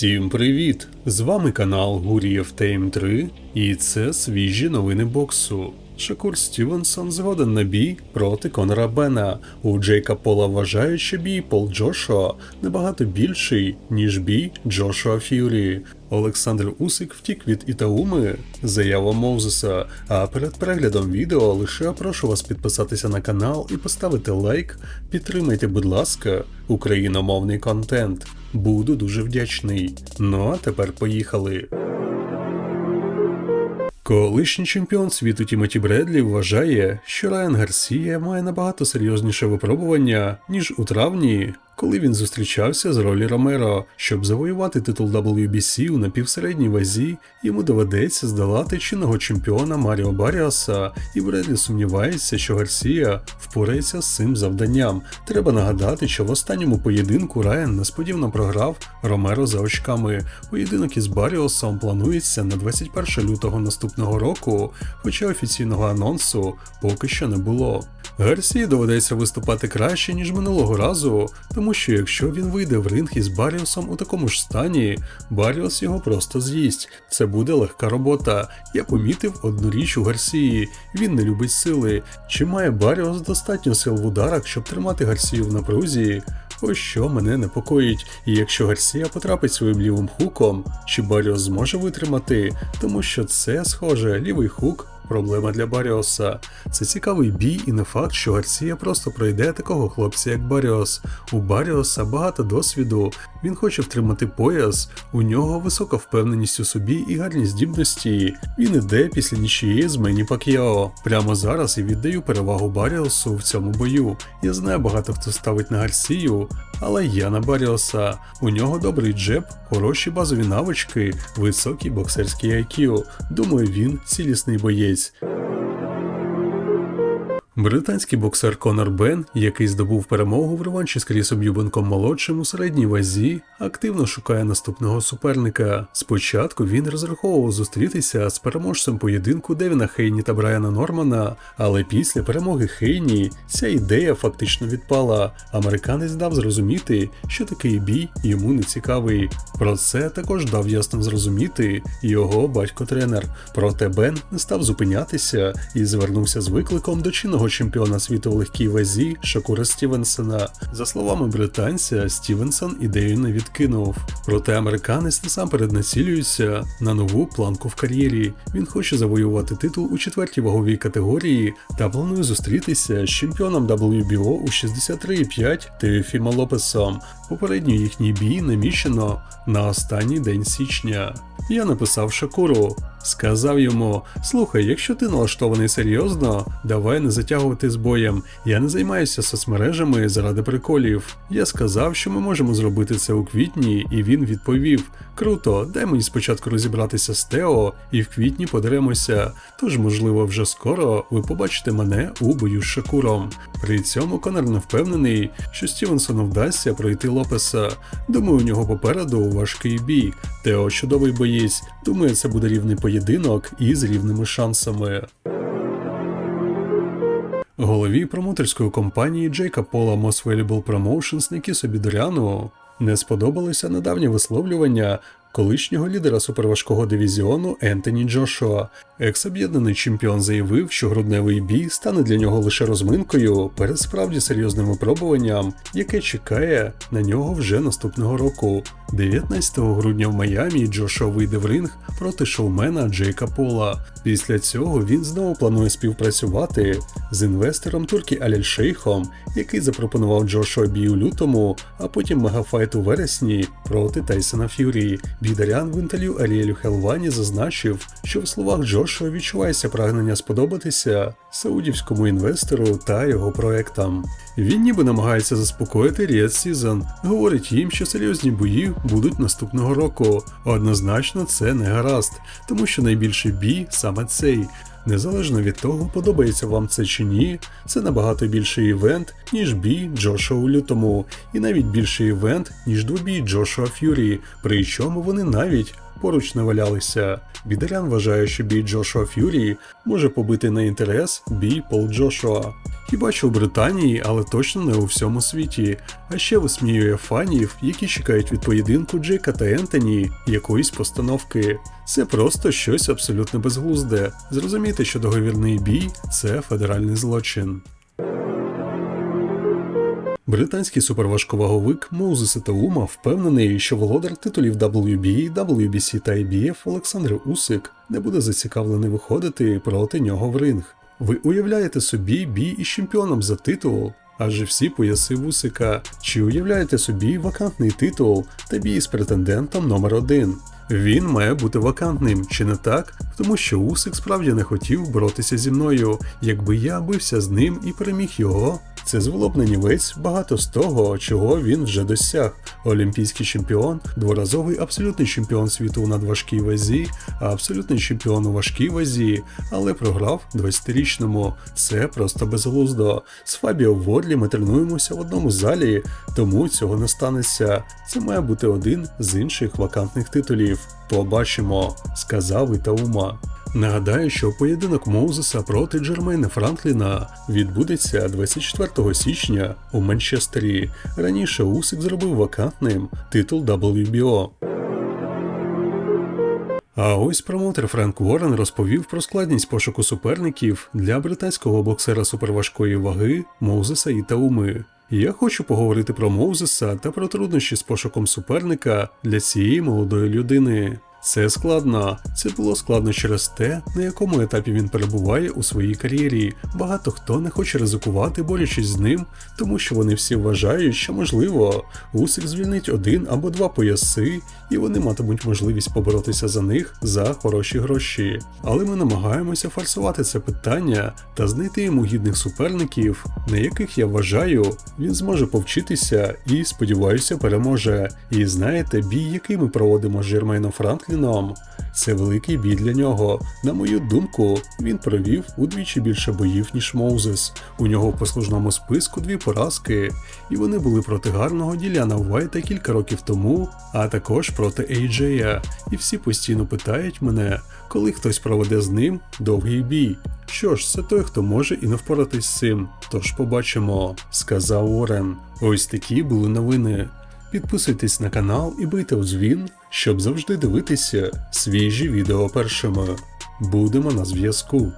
Всім привіт! З вами канал Гурієв Тейм 3 і це свіжі новини боксу. Шакур Стівенсон згоден на бій проти Конора Бена. У Джейка Пола вважають, що бій Пол Джошуа набагато більший, ніж бій Джошуа Ф'юрі. Олександр Усик втік від Ітауми, заява Моузеса. А перед переглядом відео лише прошу вас підписатися на канал і поставити лайк. Підтримайте, будь ласка, україномовний контент. Буду дуже вдячний. Ну а тепер поїхали. Колишній чемпіон світу Тімоті Бредлі вважає, що Райан Гарсія має набагато серйозніше випробування, ніж у травні, коли він зустрічався з Ролі Ромеро. Щоб завоювати титул WBC у напівсередній вазі, йому доведеться здолати чинного чемпіона Маріо Баріаса, і Бредлі сумнівається, що Гарсія впорається з цим завданням. Треба нагадати, що в останньому поєдинку Райан несподівано програв Ромеро за очками. Поєдинок із Баріосом планується на 21 лютого наступного року, хоча офіційного анонсу поки що не було. Гарсії доведеться виступати краще, ніж минулого разу, тому що якщо він вийде в ринг із Баріосом у такому ж стані, Баріос його просто з'їсть. Це буде легка робота. Я помітив одну річ у Гарсії. Він не любить сили. Чи має Баріос достатньо сил в ударах, щоб тримати Гарсію в напрузі? Ось що мене непокоїть, і якщо Гарсія потрапить своїм лівим хуком, чи Баріос зможе витримати, тому що це, схоже, лівий хук проблема для Баріоса. Це цікавий бій, і не факт, що Гарсія просто пройде такого хлопця, як Баріос. У Баріоса багато досвіду, він хоче втримати пояс, у нього висока впевненість у собі і гарні здібності. Він іде після нічиєї з Мені Пак'яо. Прямо зараз я віддаю перевагу Баріосу в цьому бою. Я знаю багато хто ставить на Гарсію, але я на Баріоса. У нього добрий джеб, хороші базові навички, високий боксерський IQ. Думаю, він цілісний боєць. Британський боксер Конор Бен, який здобув перемогу в реванші з Крісом Юбенком молодшим у середній вазі, активно шукає наступного суперника. Спочатку він розраховував зустрітися з переможцем поєдинку Девіна Хейні та Брайана Нормана, але після перемоги Хейні ця ідея фактично відпала. Американець дав зрозуміти, що такий бій йому не цікавий. Про це також дав ясно зрозуміти його батько-тренер. Проте Бен не став зупинятися і звернувся з викликом до чинного чемпіона світу в легкій вазі Шакура Стівенсона. За словами британця, Стівенсон ідею не відкинув. Проте американець насамперед націлюється на нову планку в кар'єрі. Він хоче завоювати титул у четвертій ваговій категорії та планує зустрітися з чемпіоном WBO у 63,5 Теофіма Лопесом. Попередній їхній бій наміщено на останній день січня. Я написав Шакуру, сказав йому: слухай, якщо ти налаштований серйозно, давай не затягувати з боєм. Я не займаюся соцмережами заради приколів. Я сказав, що ми можемо зробити це у квітні, і він відповів: Круто, дай мені спочатку розібратися з Тео, і в квітні подеремося. Тож, можливо, вже скоро ви побачите мене у бою з Шакуром. При цьому Конор не впевнений, що Стівенсону вдасться пройти Лопеса. Думаю, у нього попереду важкий бій. Тео чудовий боєць. Думаю, це буде рівний поєдинок із рівними шансами. Голові промоторської компанії Джейка Пола Most Valuable Promotions Нікі Собідоряну не сподобалося недавнє висловлювання колишнього лідера суперважкого дивізіону Ентоні Джошуа. Екс-об'єднаний чемпіон заявив, що грудневий бій стане для нього лише розминкою перед справді серйозним випробуванням, яке чекає на нього вже наступного року. 19 грудня в Майамі Джошуа вийде в ринг проти шоумена Джейка Пола. Після цього він знову планує співпрацювати з інвестором Туркі Аляль Шейхом, який запропонував Джошуа бій у лютому, а потім мегафайт у вересні проти Тайсона Ф'юрі. Бідарян в інтерв'ю Аріелю Хелвані зазначив, що в словах Джошуа відчувається прагнення сподобатися саудівському інвестору та його проектам. Він ніби намагається заспокоїти Ріад Сізон, говорить їм, що серйозні бої будуть наступного року. Однозначно, це не гаразд, тому що найбільший бій саме цей. Незалежно від того, подобається вам це чи ні, це набагато більший івент, ніж бій Джошуа у лютому, і навіть більший івент, ніж двобій Джошуа Ф'юрі, причому вони навіть поруч не валялися. Бідарян вважає, що бій Джошуа Ф'юрі може побити на інтерес бій Пол Джошуа. Хіба що в Британії, але точно не у всьому світі. А ще висміює фанів, які чекають від поєдинку Джейка та Ентоні якоїсь постановки. Це просто щось абсолютно безглузде. Зрозумійте, що договірний бій це федеральний злочин. Британський суперважковаговик Моузес Етаума впевнений, що володар титулів WBA, WBC та IBF Олександр Усик не буде зацікавлений виходити проти нього в ринг. Ви уявляєте собі бій із чемпіоном за титул? Адже всі пояси Усика. Чи уявляєте собі вакантний титул та бій з претендентом номер 1 Він має бути вакантним, чи не так? Тому що Усик справді не хотів боротися зі мною. Якби я бився з ним і переміг його, це звело б на нівець багато з того, чого він вже досяг. Олімпійський чемпіон, дворазовий абсолютний чемпіон світу у надважкій вазі, а абсолютний чемпіон у важкій вазі, але програв 20-річному. Це просто безглуздо. З Фабіо Водлі ми тренуємося в одному залі, тому цього не станеться. Це має бути один з інших вакантних титулів. Побачимо, сказав Ітаума. Нагадаю, що поєдинок Моузеса проти Джермейна Франкліна відбудеться 24 січня у Манчестері. Раніше Усик зробив вакантним титул WBO. А ось промоутер Френк Уоррен розповів про складність пошуку суперників для британського боксера суперважкої ваги Моузеса Ітауми. Я хочу поговорити про Моузеса та про труднощі з пошуком суперника для цієї молодої людини. Це складно. Це було складно через те, на якому етапі він перебуває у своїй кар'єрі. Багато хто не хоче ризикувати, борючись з ним, тому що вони всі вважають, що можливо Усик звільнить один або два пояси, і вони матимуть можливість поборотися за них за хороші гроші. Але ми намагаємося форсувати це питання та знайти йому гідних суперників, на яких я вважаю, він зможе повчитися і, сподіваюся, переможе. І знаєте, бій, який ми проводимо з Жермейном Франкліном, це великий бій для нього. На мою думку, він провів удвічі більше боїв, ніж Моузес. У нього в послужному списку дві поразки, і вони були проти гарного Діляна Вайта кілька років тому, а також проти Ейджея. І всі постійно питають мене, коли хтось проведе з ним довгий бій. Що ж, це той, хто може і не впоратись з цим. Тож побачимо, сказав Орен. Ось такі були новини. Підписуйтесь на канал і бийте у дзвін, щоб завжди дивитися свіжі відео першими. Будемо на зв'язку.